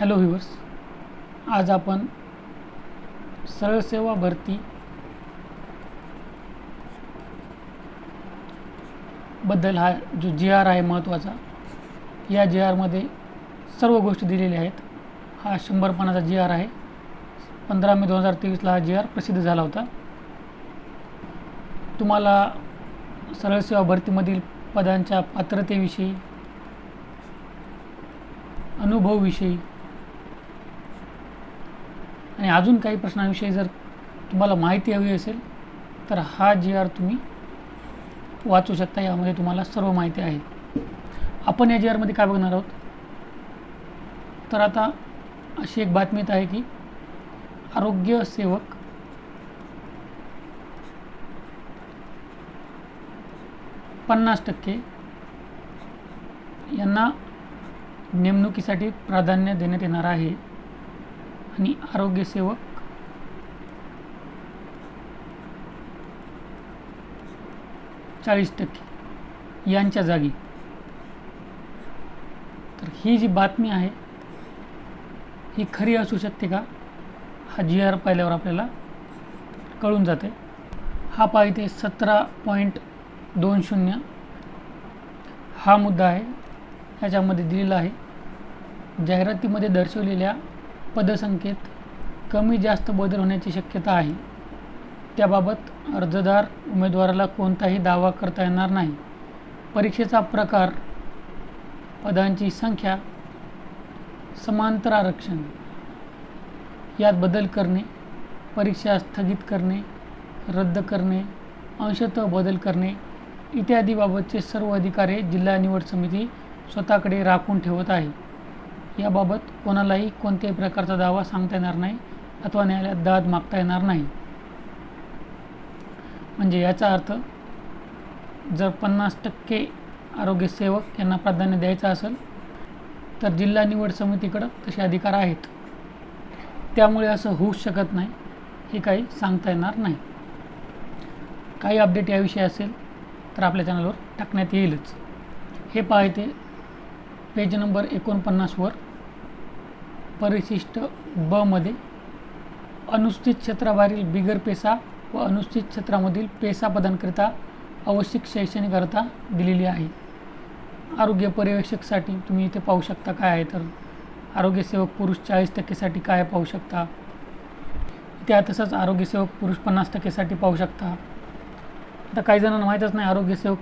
Hello viewers आज आपण सरळ सेवा भरती बद्दल हा जो जी आर आहे महत्त्वाचा या जी आरमध्ये सर्व गोष्टी दिलेल्या आहेत. हा शंभर पानाचा जी आर आहे. पंधरा मे दोन हजार तेवीसला हा जी आर प्रसिद्ध झाला होता. तुम्हाला सरळ सेवा भरतीमधील पदांच्या पात्रतेविषयी अनुभवविषयी आणि अजून काही प्रश्नांविषयी जर तुम्हाला माहिती हवी असेल तर हा जी आर तुम्ही वाचू शकता यामध्ये तुम्हाला सर्व माहिती आहे. आपण या जी आरमध्ये काय बघणार आहोत? तर आता अशी एक बातमी आहे की आरोग्य सेवक पन्नास टक्के यांना नेमणुकीसाठी प्राधान्य देण्यात येणार आहे. आणि आरोग्यसेवक चाळीस टक्के. यांच्या जागी. तर ही जी बातमी आहे ही खरी असू शकते का? हा जी आर पाहिल्यावर आपल्याला कळून जाते. हा पाहिजे सतरा पॉईंट दोन शून्य. हा मुद्दा आहे ह्याच्यामध्ये दिलेला आहे. जाहिरातीमध्ये दर्शवलेल्या पदसंख्येत कमी जास्त बदल होण्याची शक्यता आहे. त्याबाबत अर्जदार उमेदवाराला कोणताही दावा करता येणार नाही. परीक्षेचा प्रकार पदांची संख्या समांतर आरक्षण यात बदल करणे परीक्षा स्थगित करणे रद्द करणे अंशतः बदल करणे इत्यादीबाबतचे सर्व अधिकारी जिल्हा निवड समिती स्वतःकडे राखून ठेवत आहे. याबाबत कोणालाही कोणत्याही प्रकारचा दावा सांगता येणार नाही अथवा न्यायालयात दाद मागता येणार नाही. म्हणजे याचा अर्थ जर पन्नास टक्के आरोग्यसेवक यांना प्राधान्य द्यायचं असेल तर जिल्हा निवड समितीकडं तसे अधिकार आहेत. त्यामुळे असं होऊच शकत नाही हे काही सांगता येणार नाही. काही अपडेट याविषयी असेल तर आपल्या चॅनलवर टाकण्यात येईलच. हे पाहते पेज नंबर एकोणपन्नासवर परिशिष्ट ब मध्ये अनुसूचित क्षेत्राबाहेरील बिगर पेसा व अनुसूचित क्षेत्रामधील पेसा पदांकरिता आवश्यक शैक्षणिक अर्हता दिलेली आहे. आरोग्य पर्यवेक्षकसाठी तुम्ही इथे पाहू शकता काय आहे तर आरोग्यसेवक पुरुष चाळीस टक्केसाठी काय पाहू शकता? त्या तसंच आरोग्यसेवक पुरुष पन्नास टक्केसाठी पाहू शकता. आता काही जणांना माहीतच नाही आरोग्यसेवक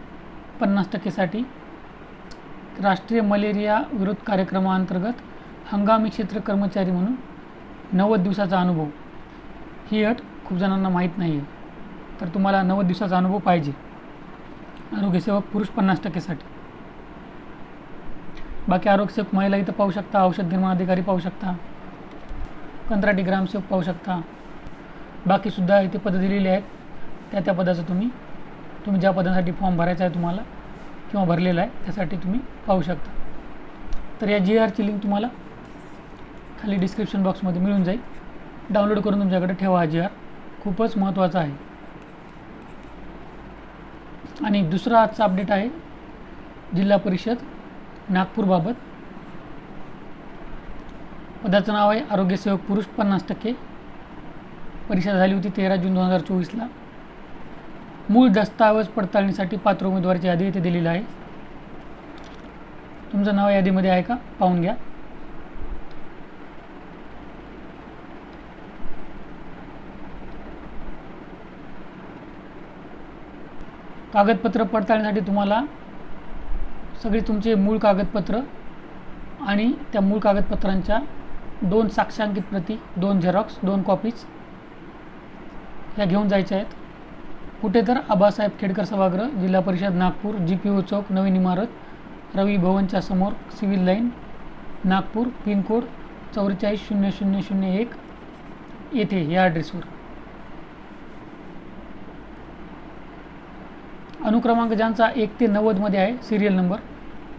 पन्नास टक्केसाठी राष्ट्रीय मलेरिया विरोध कार्यक्रमाअंतर्गत हंगामी क्षेत्र कर्मचारी म्हणून नव्वद दिवसाचा अनुभव. ही अट खूप जणांना माहीत नाही आहे तर तुम्हाला नव्वद दिवसाचा अनुभव पाहिजे. आरोग्यसेवक पुरुष पन्नास टक्केसाठी. बाकी आरोग्यसेवक महिला इथं पाहू शकता औषध निर्माण अधिकारी पाहू शकता कंत्राटी ग्रामसेवक पाहू शकता. बाकीसुद्धा इथे पदं दिलेली आहेत. त्या त्या पदाचं तुम्ही तुम्ही ज्या पदासाठी फॉर्म भरायचा आहे तुम्हाला किंवा भरलेला आहे त्यासाठी तुम्ही पाहू शकता. तर या जी आरची लिंक तुम्हाला खाली डिस्क्रिप्शन बॉक्समध्ये मिळून जाईल. डाउनलोड करून तुमच्याकडे ठेवा हा जी आर खूपच महत्त्वाचा आहे. आणि दुसरा आजचा अपडेट आहे जिल्हा परिषद नागपूरबाबत. पदाचं नाव आहे आरोग्यसेवक पुरुष पन्नास टक्के. परीक्षा झाली होती तेरा जून दोन हजार चोवीसला. मूळ दस्तावेज पडताळणीसाठी पात्र उमेदवाराची यादी इथे दिलेली आहे. तुमचं नाव यादीमध्ये आहे का? पाहून घ्या. कागदपत्र पडताळणीसाठी तुम्हाला सगळे तुमचे मूळ कागदपत्र आणि त्या मूळ कागदपत्रांच्या दोन साक्षांकित प्रती दोन झेरॉक्स दोन कॉपीज ह्या घेऊन जायच्या आहेत. कुठे तर आबासाहेब खेडकर सभागृह जिल्हा परिषद नागपूर जी पी ओ चौक नवीन इमारत रवी भवनच्या समोर सिव्हिल लाईन नागपूर पिनकोड चौवेचाळीस शून्य शून्य शून्य एक येथे या ॲड्रेसवर अनुक्रमांक ज्यांचा एक ते नव्वदमध्ये आहे सिरियल नंबर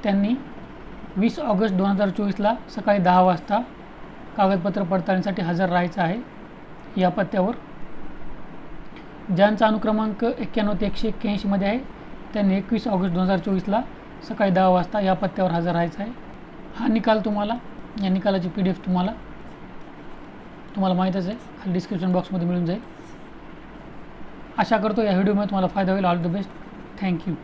त्यांनी वीस ऑगस्ट दोन हजार चोवीसला सकाळी दहा वाजता कागदपत्र पडताळणीसाठी हजर राहायचं आहे. या पत्त्यावर ज्यांचा अनुक्रमांक एक्क्याण्णव ते एकशे एक्क्याऐंशीमध्ये आहे त्यांनी एकवीस ऑगस्ट दोन हजार चोवीसला सकाळी दहा वाजता या पत्त्यावर हजर राहायचं आहे. हा निकाल तुम्हाला या निकालाची पी डी एफ तुम्हाला तुम्हाला माहीतच आहे. खाली डिस्क्रिप्शन बॉक्समध्ये मिळून जाईल. आशा करतो या व्हिडिओमध्ये तुम्हाला फायदा होईल. All the best thank you